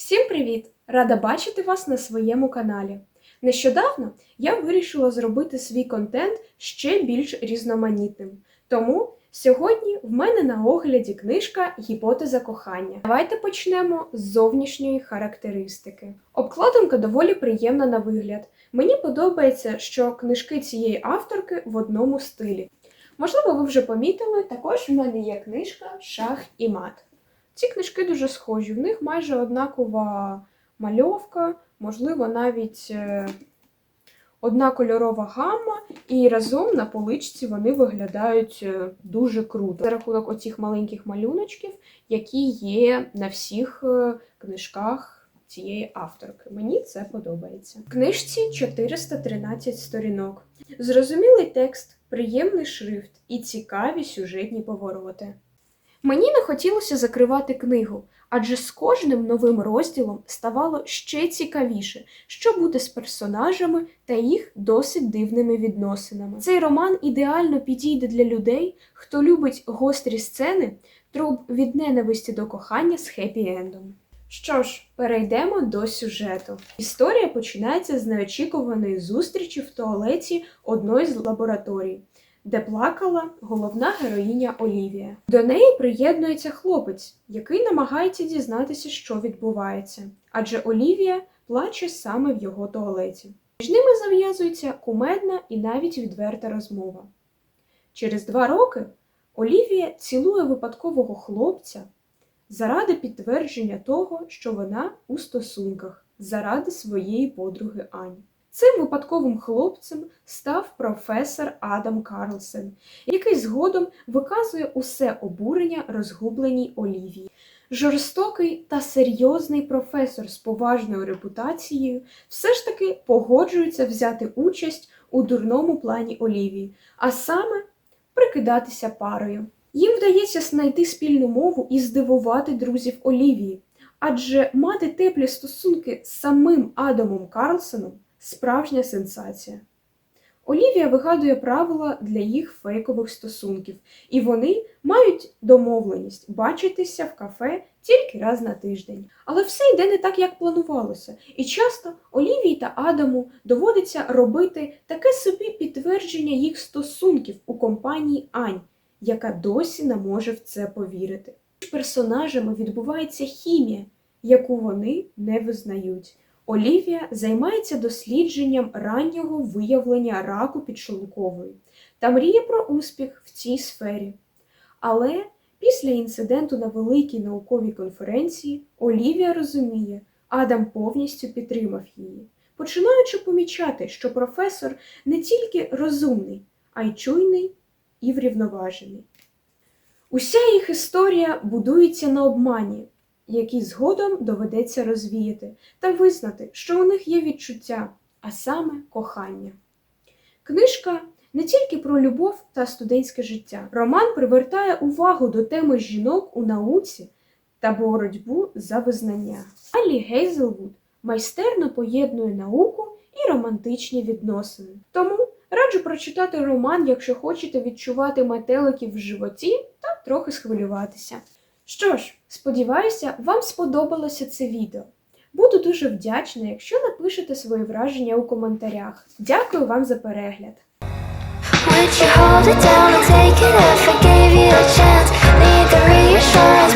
Всім привіт! Рада бачити вас на своєму каналі. Нещодавно я вирішила зробити свій контент ще більш різноманітним. Тому сьогодні в мене на огляді книжка Гіпотеза кохання. Давайте почнемо з зовнішньої характеристики. Обкладинка доволі приємна на вигляд. Мені подобається, що книжки цієї авторки в одному стилі. Можливо, ви вже помітили, також в мене є книжка Шах і мат. Ці книжки дуже схожі, в них майже однакова мальовка, можливо, навіть е, одна кольорова гамма, і разом на поличці вони виглядають е, дуже круто. За рахунок оцих маленьких малюночків, які є на всіх е, книжках цієї авторки. Мені це подобається. В книжці 413 сторінок. Зрозумілий текст, приємний шрифт і цікаві сюжетні повороти. Мені не хотілося закривати книгу, адже з кожним новим розділом ставало ще цікавіше, що буде з персонажами та їх досить дивними відносинами. Цей роман ідеально підійде для людей, хто любить гострі сцени, труб від ненависті до кохання з хеппі-ендом. Що ж, перейдемо до сюжету. Історія починається з неочікуваної зустрічі в туалеті одної з лабораторій де плакала головна героїня Олівія. До неї приєднується хлопець, який намагається дізнатися, що відбувається, адже Олівія плаче саме в його туалеті. Між ними зав'язується кумедна і навіть відверта розмова. Через два роки Олівія цілує випадкового хлопця заради підтвердження того, що вона у стосунках, заради своєї подруги Ані. Цим випадковим хлопцем став професор Адам Карлсен, який згодом виказує усе обурення розгубленій Олівії. Жорстокий та серйозний професор з поважною репутацією все ж таки погоджується взяти участь у дурному плані Олівії, а саме прикидатися парою. Їм вдається знайти спільну мову і здивувати друзів Олівії, адже мати теплі стосунки з самим Адамом Карлсоном справжня сенсація. Олівія вигадує правила для їх фейкових стосунків, і вони мають домовленість бачитися в кафе тільки раз на тиждень. Але все йде не так, як планувалося, і часто Олівії та Адаму доводиться робити таке собі підтвердження їх стосунків у компанії Ань, яка досі не може в це повірити. Персонажами відбувається хімія, яку вони не визнають. Олівія займається дослідженням раннього виявлення раку підшлункової та мріє про успіх в цій сфері. Але після інциденту на великій науковій конференції Олівія розуміє, Адам повністю підтримав її, починаючи помічати, що професор не тільки розумний, а й чуйний і врівноважений. Уся їх історія будується на обмані, які згодом доведеться розвіяти та визнати, що у них є відчуття, а саме кохання. Книжка не тільки про любов та студентське життя. Роман привертає увагу до теми жінок у науці та боротьбу за визнання. Аллі Гейзелвуд майстерно поєднує науку і романтичні відносини. Тому раджу прочитати роман, якщо хочете відчувати метеликів в животі та трохи схвилюватися. Що ж, сподіваюся, вам сподобалося це відео. Буду дуже вдячна, якщо напишете свої враження у коментарях. Дякую вам за перегляд! Would you hold it down and take it if I gave you a chance? Need the reassurance,